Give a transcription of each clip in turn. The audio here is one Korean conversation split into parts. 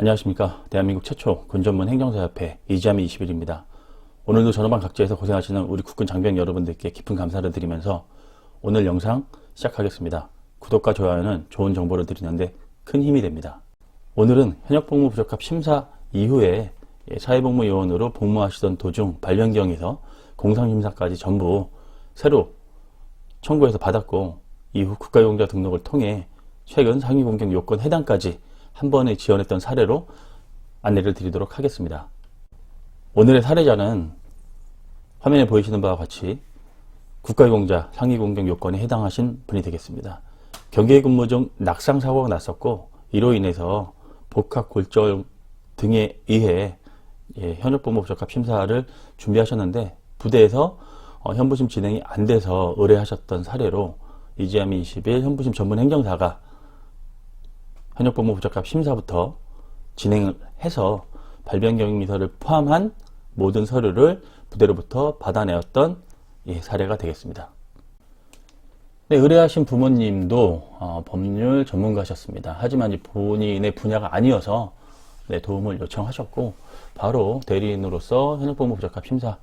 안녕하십니까. 대한민국 최초 군전문 행정사협회 이지아미 21입니다. 오늘도 전후반 각지에서 고생하시는 우리 국군 장병 여러분들께 깊은 감사를 드리면서 오늘 영상 시작하겠습니다. 구독과 좋아요는 좋은 정보를 드리는데 큰 힘이 됩니다. 오늘은 현역복무 부적합 심사 이후에 예, 사회복무 요원으로 복무하시던 도중 발령경에서 공상심사까지 전부 새로 청구해서 받았고 이후 국가용자 등록을 통해 최근 상위 공경 요건 해당까지 한 번에 지원했던 사례로 안내를 드리도록 하겠습니다. 오늘의 사례자는 화면에 보이시는 바와 같이 국가유공자 상위 공경 요건에 해당하신 분이 되겠습니다. 경계 근무 중 낙상 사고가 났었고 이로 인해서 복합 골절 등에 의해 예, 현역복무 부적합 심사를 준비하셨는데 부대에서 어, 현부심 진행이 안 돼서 의뢰하셨던 사례로 이지아미 21 현부심 전문 행정사가 현역 복무 부적합 심사부터 진행을 해서 발병 경위서를 포함한 모든 서류를 부대로부터 받아내었던 예, 사례가 되겠습니다. 네, 의뢰하신 부모님도 어, 법률 전문가셨습니다. 하지만 이 본인의 분야가 아니어서 네, 도움을 요청하셨고 바로 대리인으로서 현역복무 부적합 심사를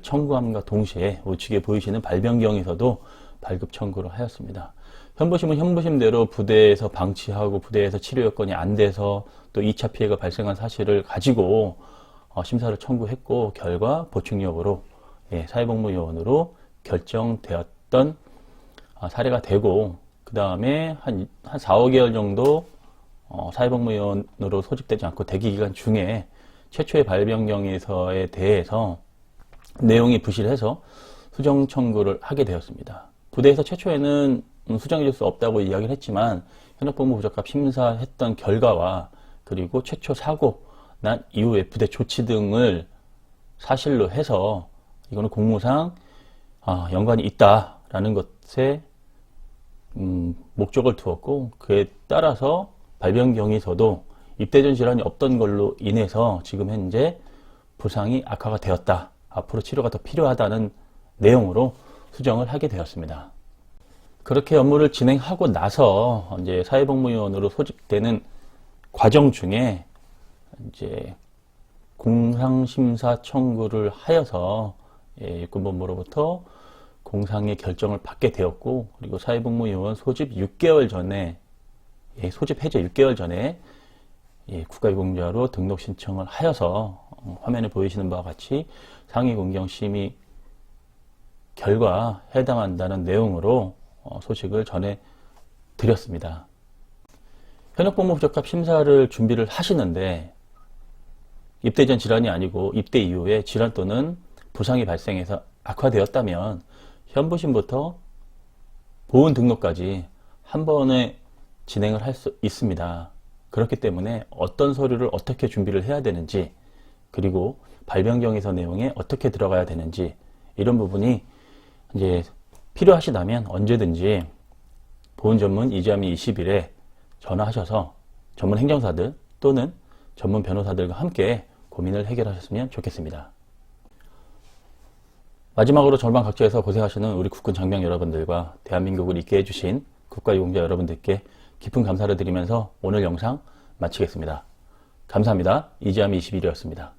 청구함과 동시에 우측에 보이시는 발병경에서도 발급 청구를 하였습니다. 현부심은 현부심대로 부대에서 방치하고 부대에서 치료 여건이 안 돼서 또 2차 피해가 발생한 사실을 가지고 어, 심사를 청구했고 결과 보충력으로 예, 사회복무 요원으로 결정되었던 아, 사례가 되고 그 다음에 한, 한 4, 5개월 정도 어, 사회복무 요원으로 소집되지 않고 대기 기간 중에 최초의 발병경에서에 대해서 내용이 부실해서 수정 청구를 하게 되었습니다. 부대에서 최초에는 음, 수정해줄 수 없다고 이야기를 했지만 현역복무 부적합 심사했던 결과와 그리고 최초 사고 난 이후에 부대 조치 등을 사실로 해서 이거는 공무상 아, 연관이 있다라는 것에 음, 목적을 두었고 그에 따라서 발병경에서도 입대 전 질환이 없던 걸로 인해서 지금 현재 부상이 악화가 되었다. 앞으로 치료가 더 필요하다는 내용으로 수정을 하게 되었습니다. 그렇게 업무를 진행하고 나서 이제 사회복무요원으로 소집되는 과정 중에 이제 공상심사 청구를 하여서 예, 육군본부로부터 공상의 결정을 받게 되었고 그리고 사회복무요원 소집 6개월 전에 예, 소집 해제 6개월 전에 예, 국가유공자로 등록 신청을 하여서 어, 화면에 보이시는 바와 같이 상위 공경 심의 결과 해당한다는 내용으로 어, 소식을 전해 드렸습니다. 현역 복무 부적합 심사를 준비를 하시는데 입대 전 질환이 아니고 입대 이후에 질환 또는 부상이 발생해서 악화되었다면 현부심부터 보훈 등록까지 한 번에 진행을 할 수 있습니다. 그렇기 때문에 어떤 서류를 어떻게 준비를 해야 되는지 그리고 발병경에서 내용에 어떻게 들어가야 되는지 이런 부분이 이제 필요하시다면 언제든지 보훈 전문 이지아미 20일에 전화하셔서 전문 행정사들 또는 전문 변호사들과 함께 고민을 해결하셨으면 좋겠습니다. 마지막으로 전방 각지에서 고생하시는 우리 국군 장병 여러분들과 대한민국을 있게 해주신 국가유공자 여러분들께 깊은 감사를 드리면서 오늘 영상 마치겠습니다. 감사합니다. 이지아미 21이었습니다.